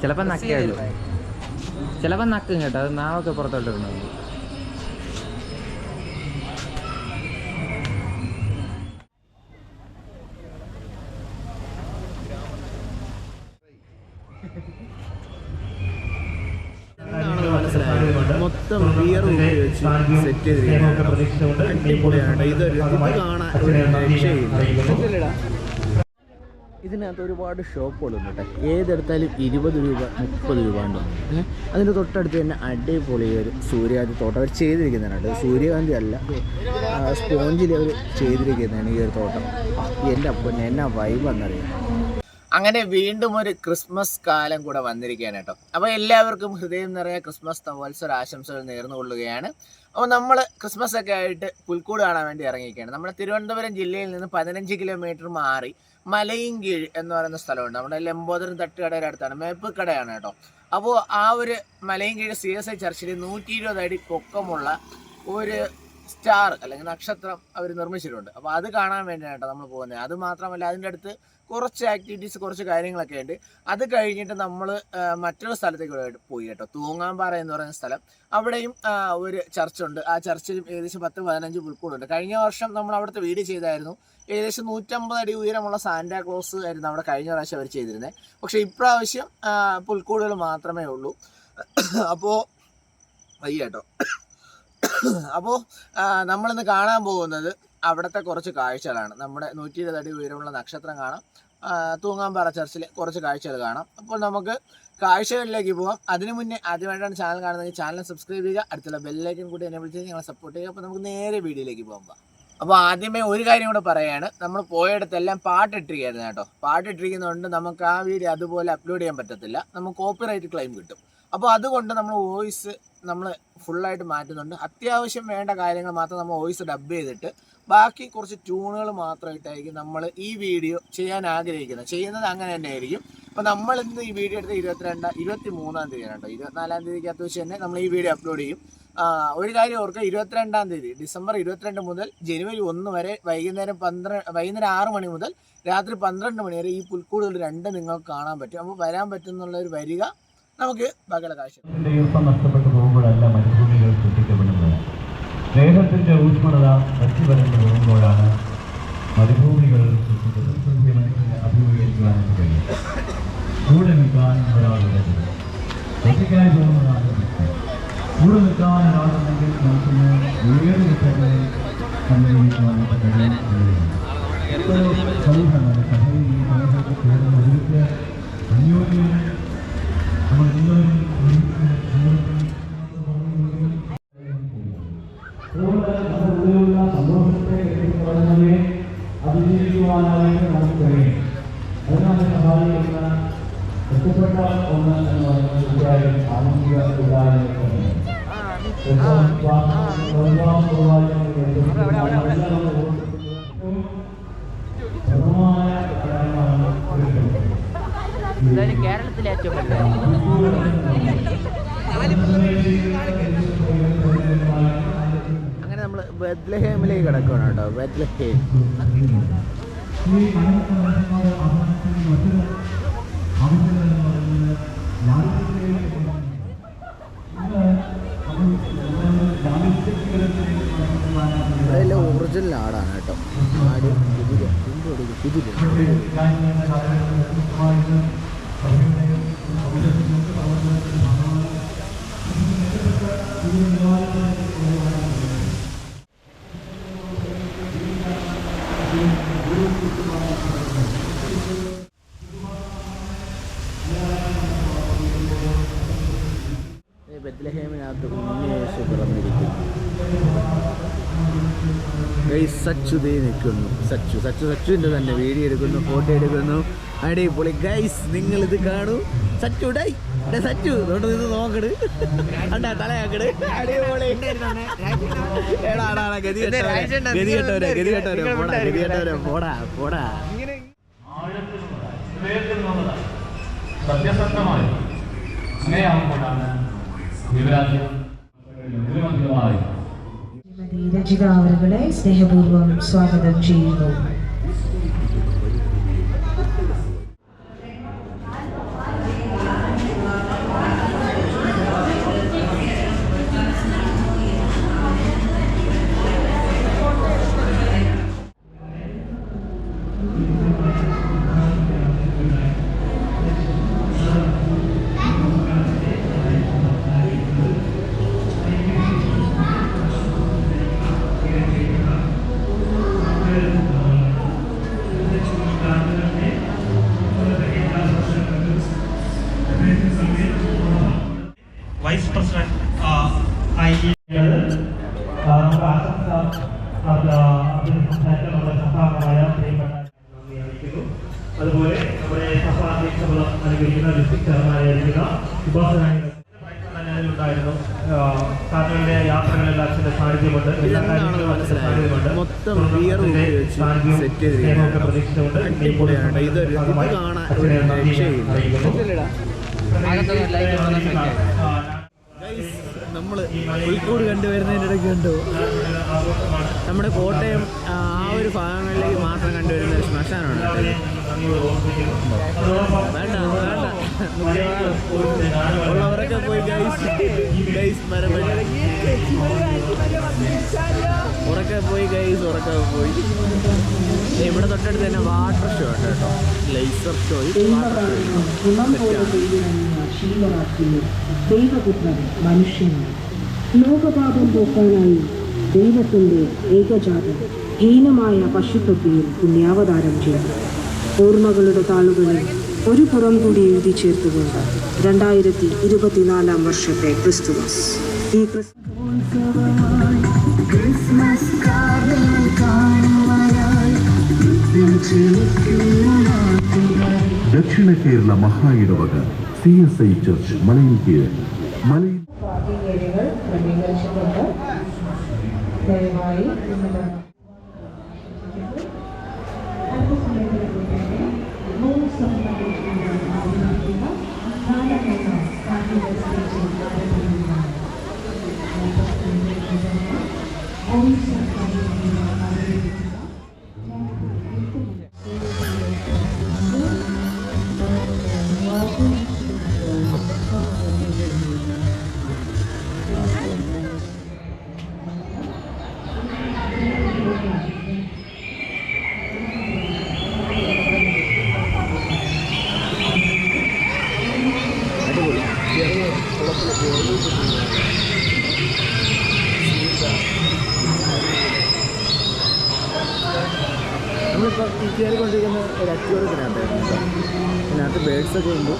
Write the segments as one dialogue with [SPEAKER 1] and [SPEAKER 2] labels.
[SPEAKER 1] ചിലപ്പോ നക്കിയാലോ ചിലപ്പോ നക്കും കേട്ടോ അത് നാവൊക്കെ പുറത്തോട്ട് ഇടണം
[SPEAKER 2] മൊത്തം ബിയർ ഉപയോഗിച്ച് സെറ്റ് ചെയ്തിരിക്കുന്നത്. അടിപൊളിയാണ്. ഇതൊരു ഇത് കാണാൻ രക്ഷയില്ല ഇതിനകത്ത് ഒരുപാട് ഷോപ്പുകളുണ്ട് കേട്ടോ. ഏതെടുത്താലും ഇരുപത് രൂപ മുപ്പത് രൂപ ഉണ്ട് അതിന്റെ തൊട്ടടുത്ത് തന്നെ അടിപൊളി ഒരു സൂര്യകാന്തി തോട്ടം അവർ ചെയ്തിരിക്കുന്നതാണ് സൂര്യകാന്തി അല്ല സ്പോഞ്ചിൽ അവർ ചെയ്തിരിക്കുന്നതാണ് ഈ ഒരു തോട്ടം. എന്റെ അപ്പം എന്നാ വൈബെന്നറിയാം അങ്ങനെ വീണ്ടും ഒരു ക്രിസ്മസ് കാലം കൂടെ വന്നിരിക്കുകയാണ് കേട്ടോ. അപ്പോൾ എല്ലാവർക്കും ഹൃദയം നിറയെ ക്രിസ്മസ് നവോത്സവ ആശംസകൾ നേർന്നുകൊള്ളുകയാണ്. അപ്പോൾ നമ്മൾ ക്രിസ്മസ് ഒക്കെ ആയിട്ട് പുൽക്കൂട് കാണാൻ വേണ്ടി ഇറങ്ങിയിരിക്കുകയാണ്. നമ്മുടെ തിരുവനന്തപുരം ജില്ലയിൽ നിന്ന് പതിനഞ്ച് കിലോമീറ്റർ മാറി മലയിൻകീഴ് എന്ന് പറയുന്ന സ്ഥലമുണ്ട്. നമ്മുടെ ലംബോദരൻ തട്ടുകടയുടെ അടുത്താണ്. മേപ്പ് കടയാണ് കേട്ടോ. അപ്പോൾ ആ ഒരു മലയിൻകീഴ് സി എസ് ഐ ചർച്ചിൽ നൂറ്റി ഇരുപത് അടി പൊക്കമുള്ള ഒരു സ്റ്റാർ അല്ലെങ്കിൽ നക്ഷത്രം അവർ നിർമ്മിച്ചിട്ടുണ്ട്. അപ്പോൾ അത് കാണാൻ വേണ്ടിയാണ് കേട്ടോ നമ്മൾ പോകുന്നത്. അത് മാത്രമല്ല അതിന്റെ അടുത്ത് കുറച്ച് ആക്ടിവിറ്റീസ് കുറച്ച് കാര്യങ്ങളൊക്കെ ഉണ്ട്. അത് കഴിഞ്ഞിട്ട് നമ്മൾ മറ്റൊരു സ്ഥലത്തേക്ക് പോയി- കേട്ടോ. തൂങ്ങാമ്പാറ എന്ന് പറയുന്ന സ്ഥലം. അവിടെയും ഒരു ചർച്ചുണ്ട്. ആ ചർച്ചിൽ ഏകദേശം പത്ത് പതിനഞ്ച് പുൽക്കൂടുണ്ട്. കഴിഞ്ഞ വർഷം നമ്മൾ അവിടുത്തെ വീട് ചെയ്തായിരുന്നു. ഏകദേശം നൂറ്റമ്പത് അടി ഉയരമുള്ള സാന്റാ ക്ലോസ് ആയിരുന്നു അവിടെ കഴിഞ്ഞ പ്രാവശ്യം അവർ ചെയ്തിരുന്നത് പക്ഷേ ഇപ്രാവശ്യം പുൽക്കൂടുകൾ മാത്രമേ ഉള്ളൂ. അപ്പോൾ വയ്യ കേട്ടോ. അപ്പോൾ നമ്മളിന്ന് കാണാൻ പോകുന്നത് അവിടുത്തെ കുറച്ച് കാഴ്ചകളാണ്. നമ്മുടെ നൂറ്റി ഇരുപത് അടി ഉയരമുള്ള നക്ഷത്രം കാണാം. തൂങ്ങാമ്പാറ ചർച്ചിൽ കുറച്ച് കാഴ്ചകൾ കാണാം. അപ്പോൾ നമുക്ക് കാഴ്ചകളിലേക്ക് പോകാം അതിനു മുന്നേ ആദ്യമായിട്ടാണ് ചാനൽ കാണുന്നത് ചാനൽ സബ്സ്ക്രൈബ് ചെയ്യുക. അടുത്തുള്ള ബെല്ലൈക്കൻ കൂടി എന്നെ വിളിച്ച് ഞങ്ങളെ സപ്പോർട്ട് ചെയ്യുക. അപ്പോൾ നമുക്ക് നേരെ വീഡിയോയിലേക്ക് പോകാം അപ്പോൾ ആദ്യമേ ഒരു കാര്യം കൂടെ പറയാണ്. നമ്മൾ പോയിടത്തെല്ലാം പാട്ടിട്ടിരിക്കുകയായിരുന്നു കേട്ടോ. പാട്ടിട്ടിരിക്കുന്നതുകൊണ്ട് നമുക്ക് ആ വീഡിയോ അതുപോലെ അപ്ലോഡ് ചെയ്യാൻ പറ്റത്തില്ല. നമുക്ക് കോപ്പിറൈറ്റ് ക്ലെയിം കിട്ടും. അപ്പോൾ അതുകൊണ്ട് നമ്മൾ വോയിസ് നമ്മൾ ഫുള്ളായിട്ട് മാറ്റുന്നുണ്ട്. അത്യാവശ്യം വേണ്ട കാര്യങ്ങൾ മാത്രം നമ്മൾ വോയിസ് ഡബ് ചെയ്തിട്ട് ബാക്കി കുറച്ച് ട്യൂണുകൾ മാത്രമായിട്ടായിരിക്കും നമ്മൾ ഈ വീഡിയോ ചെയ്യാൻ ആഗ്രഹിക്കുന്നത്. ചെയ്യുന്നത് അങ്ങനെ തന്നെ ആയിരിക്കും അപ്പോൾ നമ്മൾ ഇന്ന് ഈ വീഡിയോ എടുത്ത് ഇരുപത്തിരണ്ട് ഇരുപത്തി മൂന്നാം തീയതി കേട്ടോ. ഇരുപത്തിനാലാം തീയതിക്കകത്ത് വെച്ച് തന്നെ നമ്മൾ ഈ വീഡിയോ അപ്ലോഡ് ചെയ്യും. ഒരു കാര്യം ഓർക്കുക ഇരുപത്തിരണ്ടാം തീയതി ഡിസംബർ ഇരുപത്തിരണ്ട് മുതൽ ജനുവരി ഒന്ന് വരെ വൈകുന്നേരം പന്ത്രണ്ട് വൈകുന്നേരം ആറ് മണി മുതൽ രാത്രി പന്ത്രണ്ട് മണി വരെ ഈ പുൽക്കൂടുകൾ രണ്ട് നിങ്ങൾക്ക് കാണാൻ പറ്റും. അപ്പോൾ വരാൻ പറ്റുന്നുള്ളൊരു വരിക നമുക്ക്
[SPEAKER 3] പകല ഈർപ്പം നഷ്ടപ്പെട്ടു പോകുമ്പോഴല്ല മരുഭൂമികൾ സൃഷ്ടിക്കപ്പെടുന്നത് സ്നേഹത്തിന്റെ ഊഷ്മളത വരച്ചു പോകുമ്പോഴാണ് മരുഭൂമികൾ സൃഷ്ടിക്കപ്പെടുന്നത് മനുഷ്യനെ അഭിമുഖീകരിക്കുവാനായിട്ട് കഴിയും കൂടെ നിൽക്കാൻ ഒരാളുടെ ഒറ്റയ്ക്കായി പോകുന്നതാണ് പ്രശ്നം. കൂടെ നിൽക്കാൻ ഒരാളുണ്ടെങ്കിൽ മനുഷ്യന് ഏത് വിധത്തിൽ സഞ്ചരിക്കുവാനായിട്ട് കഴിയും ഇപ്പോൾ സൗഹൃദമാണ് സഹയിൽ ഈ സമയത്തൊക്കെ ചേർന്ന് ഒരുമിച്ച് അന്യോന്യം നമ്മൾ എല്ലാവരും ഒരുമിച്ച്
[SPEAKER 2] അങ്ങനെ നമ്മൾ ബെത്ലഹേമിലേക്ക് കിടക്കണം കേട്ടോ ബെത്ലഹേം അതിലെ ഒറിജിനൽ ആടാണ് കേട്ടോ. ആട് കുതിര കുതിര കുതിര ഗൈസ് സച്ചു ദേ നിൽക്കുന്നു. സച്ചു സച്ചു സച്ചുവിന്റെ തന്നെ വീഡിയോ എടുക്കുന്നു ഫോട്ടോ എടുക്കുന്നു. അടിപൊളി. ഗൈസ് നിങ്ങൾ ഇത് കാണൂ. സച്ചു ഡേ. സച്ചു തൊട്ട് നിന്ന് നോക്കട്. അണ്ടാ തലയാക്കട്. അടിപൊളി. ഗതി കെട്ടവരെ, ഗതി കെട്ടവരെ, പോടാ, ഗതി കെട്ടവരെ, പോടാ, പോടാ.
[SPEAKER 3] സത്യസന്ധമായി അങ്ങനെയാകുമ്പോഴാണ്
[SPEAKER 4] രചിത അവരുകളെ സ്നേഹപൂർവം സ്വാഗതം ചെയ്യുന്നു.
[SPEAKER 3] നമ്മുടെ ആശംസ അതിന് സംസാരിക്കാൻ നമ്മുടെ സംസ്ഥാനമായ പ്രിയപ്പെട്ട അതുപോലെ നമ്മുടെ സഭാ അധ്യക്ഷപദം അനുകരിക്കുന്ന ഡിസ്ട്രിക്ട് ചെയർമാനായിരിക്കുന്ന ഉപാസനായി ഉണ്ടായിരുന്നു സാറിന്റെ യാത്രകളിൽ അച്ഛന്റെ സാന്നിധ്യമുണ്ട് എല്ലാ കാര്യങ്ങളും അച്ഛന്റെ സാന്നിധ്യമുണ്ട്
[SPEAKER 2] മൊത്തം ബിയർ സെറ്റ്
[SPEAKER 3] ചെയ്തിരിക്കുന്നത് പ്രതീക്ഷിച്ചുകൊണ്ട്
[SPEAKER 2] അടിപൊളിയാണ് ഇത്
[SPEAKER 3] ഇത്
[SPEAKER 2] കാണാൻ രക്ഷയില്ല നമ്മൾ പുൽക്കൂട് കണ്ടുവരുന്നതിന്റെ ഇടയ്ക്ക് കണ്ടു നമ്മുടെ കോട്ടയം ആ ഒരു ഭാഗങ്ങളിലേക്ക് മാത്രം കണ്ടുവരുന്ന ഒരു ശ്മശാനമാണ്. വേണ്ട വേണ്ട ഉള്ളവരൊക്കെ പോയി ഗൈസ് ഗൈസ് ഉറക്കെ പോയി ഗൈസ് ഉറക്കെ പോയി ഇവിടെ തൊട്ടടുത്ത് തന്നെ വാട്ടർ ഷോ ഉണ്ട് കേട്ടോ ലൈസർ ഷോ വാട്ടർ ഷോ
[SPEAKER 5] ദൈവപുത്രൻ മനുഷ്യനായി ലോകപാപം പോക്കാനായി ദൈവത്തിന്റെ ഏകജാതൻ ഹീനമായ പശുത്തൊട്ടിയിൽ പുണ്യാവതാരം ചെയ്തു. ഓർമ്മകളുടെ താളുകളിൽ ഒരു പുറം കൂടി എഴുതി ചേർത്തുകൊണ്ട് രണ്ടായിരത്തി ഇരുപത്തിനാലാം വർഷത്തെ ക്രിസ്തുമസ്. ഈ ക്രിസ്മസ്
[SPEAKER 6] ദക്ഷിണ Kerala മഹായിടവക C S I church മലയിൽ
[SPEAKER 5] ഏരിയകൾ ക്രമീകരിച്ചിട്ടുണ്ട്. ദയവായി
[SPEAKER 2] ഒക്കെ ഉണ്ട്.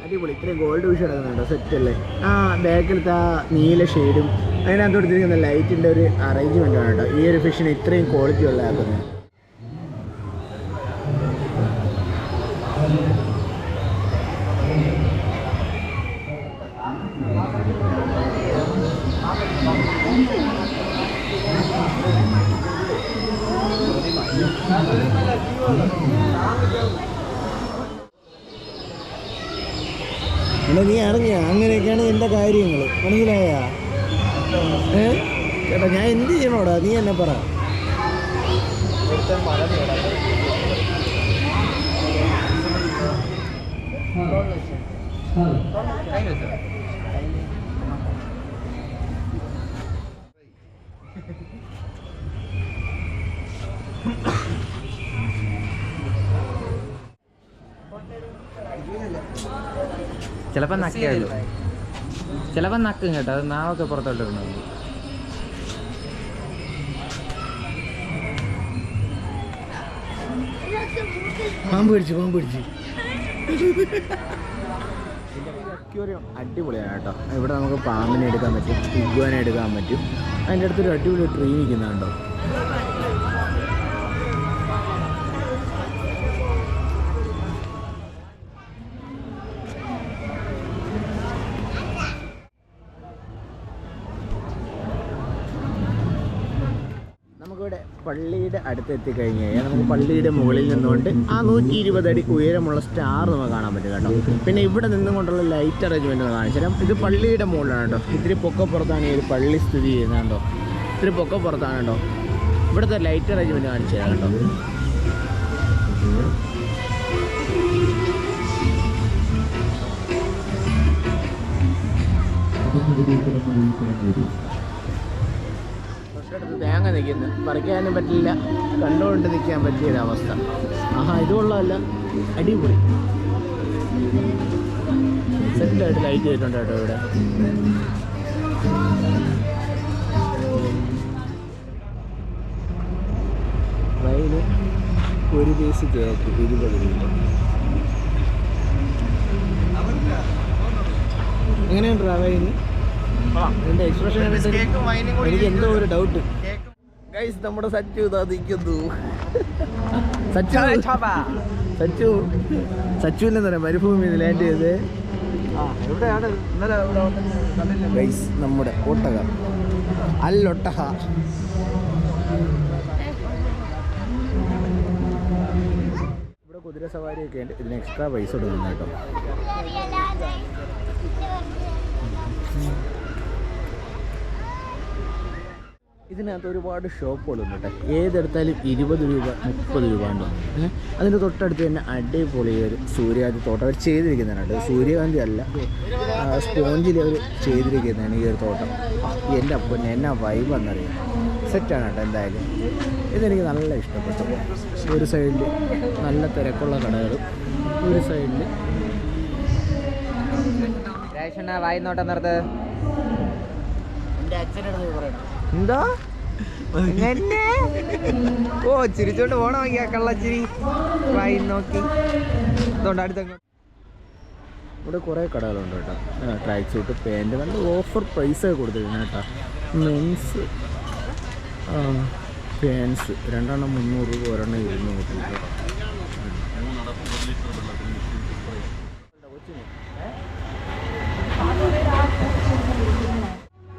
[SPEAKER 2] അടിപൊളി ഇത്രയും ഗോൾഡ് വിഷ് കിടക്കുന്നുണ്ടോ സെറ്റ് അല്ലേ? ആ ബാക്കിലത്തെ ആ നീല ഷെയ്ഡും അതിനകത്ത് കൊടുത്തിരിക്കുന്ന ലൈറ്റിന്റെ ഒരു അറേഞ്ച്മെന്റ് ആണ് കേട്ടോ. ഈ ഒരു ഫിഷിന് ഇത്രയും ക്വാളിറ്റി ഉള്ള ആക്കുന്നത് എടാ നീ അറിഞ്ഞ അങ്ങനെയൊക്കെയാണ് എന്റെ കാര്യങ്ങൾ മനസ്സിലായ? ചേട്ടാ ഞാൻ എന്ത് ചെയ്യണോടാ? നീ എന്നെ പറ.
[SPEAKER 1] ചിലപ്പോ നക്കിയാലോ? ചിലപ്പോൾ നക്കും കേട്ടോ. അത് നാവൊക്കെ പുറത്തോട്ട് ഇടണം
[SPEAKER 2] പാമ്പ് പിടിച്ചു പാമ്പ് പിടിച്ചു. അക്വേറിയം അടിപൊളിയാണ് കേട്ടോ. ഇവിടെ നമുക്ക് പാമ്പിനെ എടുക്കാൻ പറ്റും ഇഗ്വാനെ എടുക്കാൻ പറ്റും. അതിന്റെ അടുത്തൊരു അടിപൊളി ട്രീ നിൽക്കുന്നുണ്ടോ പള്ളിയുടെ അടുത്ത് എത്തിക്കഴിഞ്ഞ് കഴിഞ്ഞാൽ നമുക്ക് പള്ളിയുടെ മുകളിൽ നിന്നുകൊണ്ട് ആ നൂറ്റി ഇരുപത് അടി ഉയരമുള്ള സ്റ്റാർ നമുക്ക് കാണാൻ പറ്റും കേട്ടോ. പിന്നെ ഇവിടെ നിന്നുകൊണ്ടുള്ള ലൈറ്റ് അറേഞ്ച്മെന്റ് കാണിച്ചു ഇത് പള്ളിയുടെ മുകളിലാണ് കേട്ടോ. ഇത്തിരി പൊക്കപ്പുറത്താണ് ഈ ഒരു പള്ളി സ്ഥിതി ചെയ്യുന്നത് കേട്ടോ. ഇത്തിരി പൊക്കപ്പുറത്താണ് കേട്ടോ. ഇവിടുത്തെ ലൈറ്റ് അറേഞ്ച്മെന്റ് കാണിച്ചു തരാം കേട്ടോ. തൊട്ടടുത്ത് തേങ്ങ നിൽക്കുന്നു. പറിക്കാനും പറ്റില്ല. കണ്ടുകൊണ്ട് നിൽക്കാൻ പറ്റിയ ഒരു അവസ്ഥ. ആഹാ ഇത് അടിപൊളി. സെറ്റായിട്ട് ലൈറ്റ് ചെയ്തിട്ടുണ്ട് കേട്ടോ ഇവിടെ. റവയിന് ഒരു പീസ് കേക്ക് ഇരുപത് രൂപ. ട്രാവൽ റവയിന് എന്റെ എക്സ്പ്രഷൻ എനിക്ക് എന്തോ ഒരു ഡൗട്ട് ഗൈസ് നമ്മുടെ സച്ചു ഇതാ നിൽക്കുന്നു. സച്ചു. സച്ചു. സച്ചുവിന്റെ തന്നെ മരുഭൂമി ലാൻഡ് ചെയ്ത്. ഗൈസ് നമ്മുടെ ഒട്ടക. അല്ലൊട്ടക ഇവിടെ കുതിര സവാരിയൊക്കെ ഉണ്ട്. ഇതിന് എക്സ്ട്രാ പൈസ കൊടുക്കുന്നു കേട്ടോ. ഇതിനകത്ത് ഒരുപാട് ഷോപ്പുകളുണ്ട് കേട്ടോ. ഏതെടുത്താലും ഇരുപത് രൂപ മുപ്പത് രൂപ ഉണ്ടോ? ഏഹ് അതിന്റെ തൊട്ടടുത്ത് തന്നെ അടിപൊളി ഒരു സൂര്യകാന്തി തോട്ടം അവർ ചെയ്തിരിക്കുന്നതാണ് സൂര്യകാന്തി അല്ല സ്പോഞ്ചിൽ അവർ ചെയ്തിരിക്കുന്നതാണ് ഈ ഒരു തോട്ടം. എന്റെ അപ്പം എന്നാ വൈബ് എന്നറിയാം സെറ്റാണ് കേട്ടോ എന്തായാലും. ഇതെനിക്ക് നല്ല ഇഷ്ടപ്പെട്ടു. ഒരു സൈഡിൽ നല്ല തിരക്കുള്ള കടകളും ഒരു സൈഡിൽ
[SPEAKER 1] രേഷണ വായി നോട്ടം നിർത്ത്.
[SPEAKER 2] എന്റെ അച്ഛനടുത്ത് പറയണം.
[SPEAKER 1] എന്താ? എന്നെ ഓ ചിരിച്ചോണ്ട് പോണ നോക്കിയാ കള്ളച്ചിരി. വായി നോക്കി. അതുകൊണ്ട് അടുത്ത
[SPEAKER 2] ഇവിടെ കുറേ കടകളുണ്ട് കേട്ടോ. ട്രാക്ക് സൂട്ട് പാന്റ് നല്ല ഓഫർ പ്രൈസ് കൊടുത്തിരുന്നു കേട്ടോ. മെൻസ് പാൻസ് രണ്ടെണ്ണം മുന്നൂറ് രൂപ ഒരെണ്ണം ഇരുന്നൂറ് രൂപ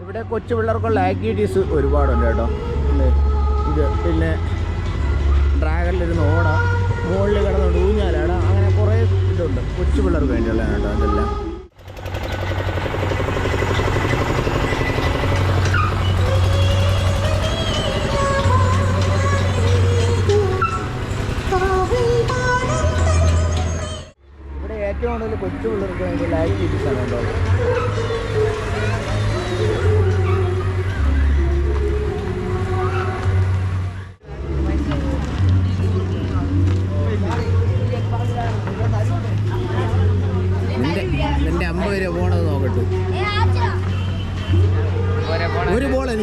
[SPEAKER 2] ഇവിടെ കൊച്ചു പിള്ളേർക്കുള്ള ആക്ടിവിറ്റീസ് ഒരുപാടുണ്ട് കേട്ടോ? ഇത് പിന്നെ ഡ്രാഗണിലിരുന്ന് ഓട. മുകളിൽ കിടന്നുകൊണ്ട് ഊഞ്ഞാലാട. അങ്ങനെ കുറേ ഇതുണ്ട്. കൊച്ചു പിള്ളേർക്ക് വേണ്ടിയുള്ളതാണ് കേട്ടോ ഇതെല്ലാം ഇവിടെ ഏറ്റവും കൂടുതൽ കൊച്ചു പിള്ളേർക്ക് വേണ്ടിയുള്ള ആണ് കേട്ടോ.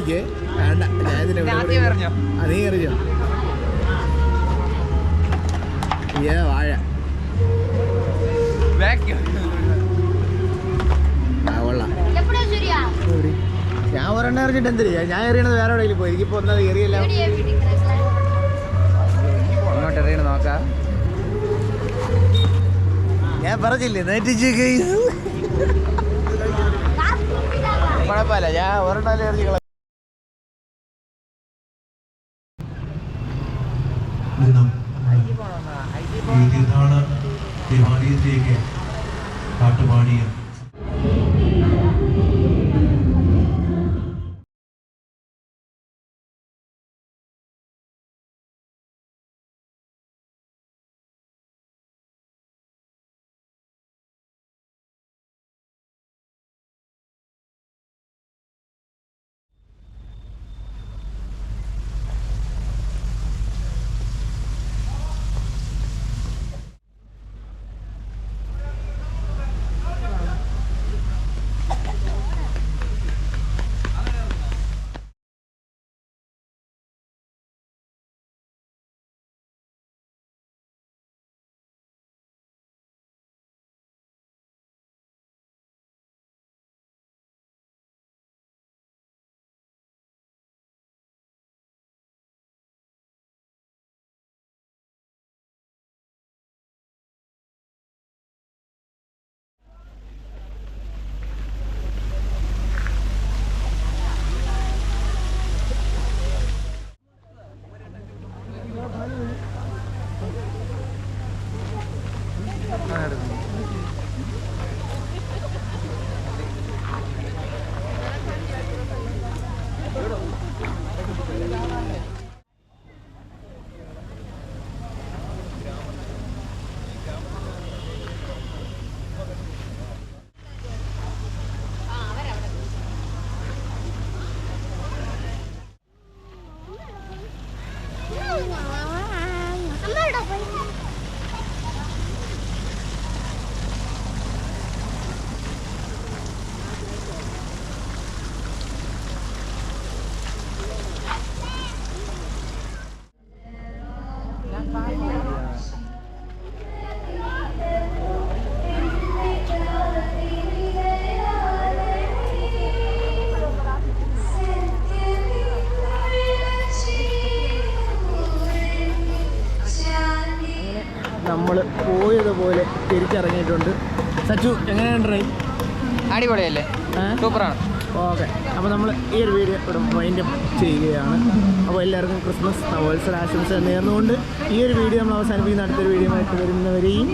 [SPEAKER 2] എനിക്ക് വേണ്ട
[SPEAKER 1] എറിഞ്ഞോ?
[SPEAKER 2] ഏ വാഴ? ഞാൻ ഒരെണ്ണം എറിഞ്ഞിട്ട് എന്തിനാ? ഞാൻ എറിയണത് വേറെ എവിടെയെങ്കിലും പോയി. എനിക്കിപ്പോ ഒന്നത് എറിയല്ല.
[SPEAKER 1] അങ്ങോട്ട് എറിയണ നോക്കാം.
[SPEAKER 2] ഞാൻ പറഞ്ഞില്ലേ നേറ്റിച്ച് കുഴപ്പമില്ല ഞാൻ ഒരെണ്ണം എറിഞ്ഞു
[SPEAKER 7] ഈ തീർത്ഥാടന ദേവാലയത്തിലേക്ക് പാട്ടുപാടിയും
[SPEAKER 2] നമ്മൾ തിരിച്ചിറങ്ങിയിട്ടുണ്ട് സച്ചു എങ്ങനെയാണ് ട്രെയിൻ
[SPEAKER 1] അടിപൊളിയല്ലേ? സൂപ്പറാണ്.
[SPEAKER 2] ഓക്കെ അപ്പോൾ നമ്മൾ ഈ ഒരു വീഡിയോ ഇവിടെ വൈൻഡ് ചെയ്യുകയാണ്. അപ്പോൾ എല്ലാവർക്കും ക്രിസ്മസ് നവോത്സവ ആശംസ നേർന്നുകൊണ്ട് ഈ ഒരു വീഡിയോ നമ്മൾ അവസാനിപ്പിക്കുന്ന അടുത്തൊരു വീഡിയോ ആയിട്ട് വരുന്നവരെയും.